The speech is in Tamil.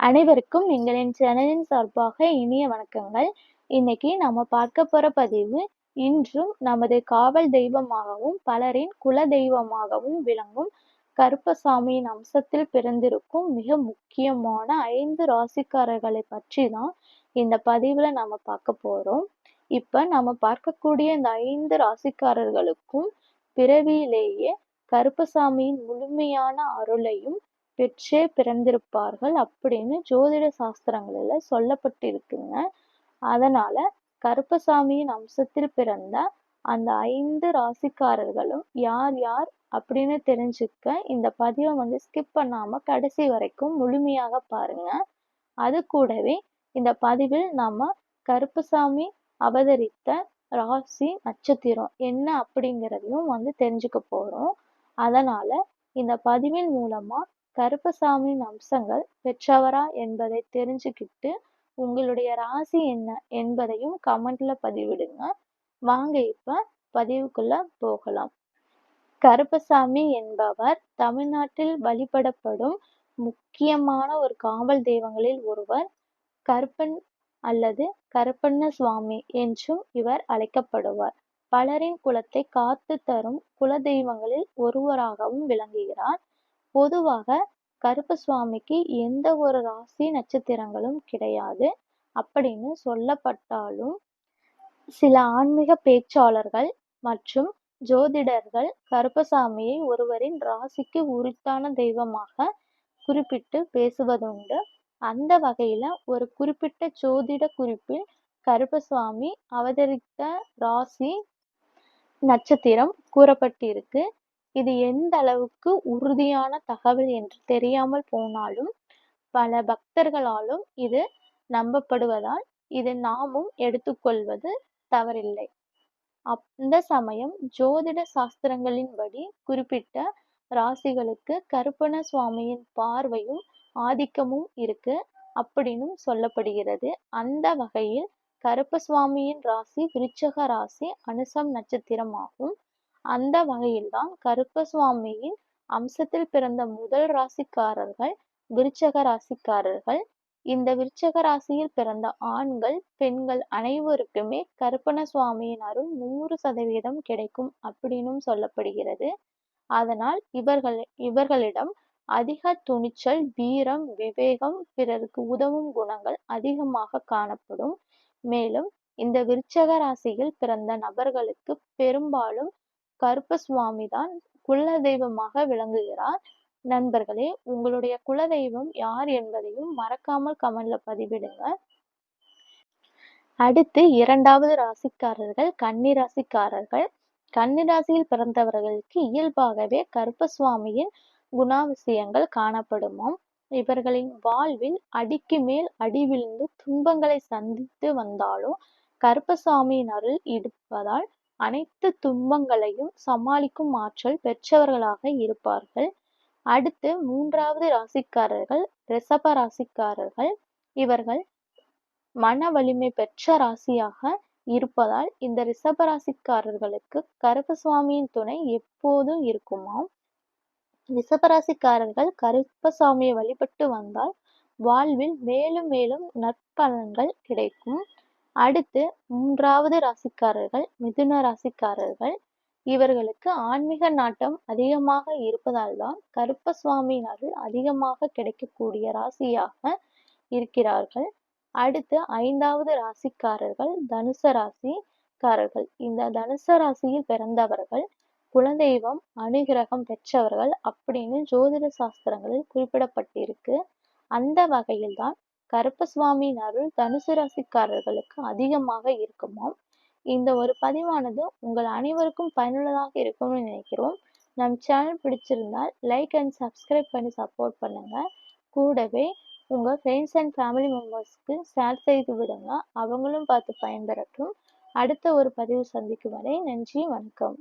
அனைவருக்கும் எங்களின் சேனலின் சார்பாக இனிய வணக்கங்கள். இன்னைக்கு நம்ம பார்க்க போற பதிவு இன்றும் நமது காவல் தெய்வமாகவும் பலரின் குல தெய்வமாகவும் விளங்கும் கருப்பசாமியின் அம்சத்தில் பிறந்திருக்கும் மிக முக்கியமான ஐந்து ராசிக்காரர்களை பற்றி தான் இந்த பதிவுல நம்ம பார்க்க போறோம். இப்ப நம்ம பார்க்கக்கூடிய இந்த ஐந்து ராசிக்காரர்களுக்கும் பிறவியிலேயே கருப்பசாமியின் முழுமையான அருளையும் பெற்றே பிறந்திருப்பார்கள் அப்படின்னு ஜோதிட சாஸ்திரங்களில் சொல்லப்பட்டிருக்குங்க. அதனால கருப்பசாமியின் அம்சத்தில் பிறந்த அந்த ஐந்து ராசிக்காரர்களும் யார் யார் அப்படின்னு தெரிஞ்சுக்க இந்த பதிவை வந்து ஸ்கிப் பண்ணாம கடைசி வரைக்கும் முழுமையாக பாருங்க. அது கூடவே இந்த பதிவில் நாம கருப்பசாமி அவதரித்த ராசி நட்சத்திரம் என்ன அப்படிங்கிறதையும் வந்து தெரிஞ்சுக்க போறோம். அதனால இந்த பதிவின் மூலமா கருப்பசாமியின் அம்சங்கள் பெற்றவரா என்பதை தெரிஞ்சுக்கிட்டு உங்களுடைய ராசி என்ன என்பதையும் கமெண்ட்ல பதிவிடுங்க. வாங்க இப்ப பதிவுக்குள்ள போகலாம். கருப்பசாமி என்பவர் தமிழ்நாட்டில் வழிபடப்படும் முக்கியமான ஒரு காவல் தெய்வங்களில் ஒருவர் கருப்பன் அல்லது கருப்பண்ண சுவாமி என்றும் இவர் அழைக்கப்படுவார். பலரின் குலத்தை காத்து தரும் குல தெய்வங்களில் ஒருவராகவும் விளங்குகிறார். பொதுவாக கருப்பசுவாமிக்கு எந்த ஒரு ராசி நட்சத்திரங்களும் கிடையாது அப்படின்னு சொல்லப்பட்டாலும் சில ஆன்மீக பேச்சாளர்கள் மற்றும் ஜோதிடர்கள் கருப்பசாமியை ஒருவரின் ராசிக்கு உரித்தான தெய்வமாக குறிப்பிட்டு பேசுவதுண்டு. அந்த வகையில ஒரு குறிப்பிட்ட ஜோதிட குறிப்பில் கருப்பசுவாமி அவதரித்த ராசி நட்சத்திரம் கூறப்பட்டிருக்கு. இது எந்த அளவுக்கு உறுதியான தகவல் என்று தெரியாமல் போனாலும் பல பக்தர்களாலும் இது நம்பப்படுவதால் இதை நாமும் எடுத்துக்கொள்வது தவறில்லை. அந்த சமயம் ஜோதிட சாஸ்திரங்களின்படி குறிப்பிட்ட ராசிகளுக்கு கருப்பண சுவாமியின் பார்வையும் ஆதிக்கமும் இருக்கு அப்படின்னும் சொல்லப்படுகிறது. அந்த வகையில் கருப்ப சுவாமியின் ராசி விருச்சக ராசி அனுசம் நட்சத்திரம் ஆகும் அந்த வகையில்தான் கருப்பசுவாமியின் அம்சத்தில் பிறந்த முதல் ராசிக்காரர்கள் விருச்சக ராசிக்காரர்கள். இந்த விருச்சக ராசியில் பிறந்த ஆண்கள் பெண்கள் அனைவருக்குமே கருப்பண சுவாமியின் அருள் நூறு சதவீதம் கிடைக்கும் அப்படின்னும் சொல்லப்படுகிறது. அதனால் இவர்கள் இவர்களிடம் அதிக துணிச்சல் வீரம் விவேகம் பிறருக்கு உதவும் குணங்கள் அதிகமாக காணப்படும். மேலும் இந்த விருச்சக ராசியில் பிறந்த நபர்களுக்கு பெரும்பாலும் கருப்பசுவாமி தான் குல தெய்வமாக விளங்குகிறார். நண்பர்களே உங்களுடைய குலதெய்வம் யார் என்பதையும் மறக்காமல் கமெண்ட்ல பதிவிடுங்க. அடுத்து இரண்டாவது ராசிக்காரர்கள் கன்னி ராசிக்காரர்கள். கன்னி ராசியில் பிறந்தவர்களுக்கு இயல்பாகவே கருப்பசுவாமியின் குணாதிசயங்கள் காணப்படுமாம். இவர்களின் வாழ்வில் அடிக்கு மேல் அடி விழுந்து துன்பங்களை சந்தித்து வந்தாலும் கருப்பசாமியின் அருள் இருப்பதால் அனைத்து துன்பங்களையும் சமாளிக்கும் ஆற்றல் பெற்றவர்களாக இருப்பார்கள். அடுத்து மூன்றாவது ராசிக்காரர்கள் ரிஷப ராசிக்காரர்கள். இவர்கள் மன வலிமை பெற்ற ராசியாக இருப்பதால் இந்த ரிஷப ராசிக்காரர்களுக்கு கருப்பசுவாமியின் துணை எப்போதும் இருக்குமாம். ரிஷபராசிக்காரர்கள் கருப்பசாமியை வழிபட்டு வந்தால் வாழ்வில் மேலும் மேலும் நற்பலன்கள் கிடைக்கும். அடுத்து மூன்றாவது ராசிக்காரர்கள் மிதுன ராசிக்காரர்கள். இவர்களுக்கு ஆன்மீக நாட்டம் அதிகமாக இருப்பதால் தான் கருப்பசுவாமியின் அருள் அதிகமாக கிடைக்கக்கூடிய ராசியாக இருக்கிறார்கள். அடுத்து ஐந்தாவது ராசிக்காரர்கள் தனுச ராசிக்காரர்கள். இந்த தனுச ராசியில் பிறந்தவர்கள் குலதெய்வம் அனுகிரகம் பெற்றவர்கள் அப்படின்னு ஜோதிட சாஸ்திரங்களில் குறிப்பிடப்பட்டிருக்கு. அந்த வகையில்தான் கருப்பசுவாமியின் அருள் தனுசு ராசிக்காரர்களுக்கு அதிகமாக இருக்குமாம். இந்த ஒரு பதிவானது உங்கள் அனைவருக்கும் பயனுள்ளதாக இருக்கும்னு நினைக்கிறோம். நம் சேனல் பிடிச்சிருந்தால் லைக் அண்ட் சப்ஸ்கிரைப் பண்ணி சப்போர்ட் பண்ணுங்க. கூடவே உங்கள் ஃப்ரெண்ட்ஸ் அண்ட் ஃபேமிலி மெம்பர்ஸ்க்கு ஷேர் செய்து விடுங்க. அவங்களும் பார்த்து பயன்பெறட்டும். அடுத்த ஒரு பதிவு சந்திக்கும் வரை நன்றி வணக்கம்.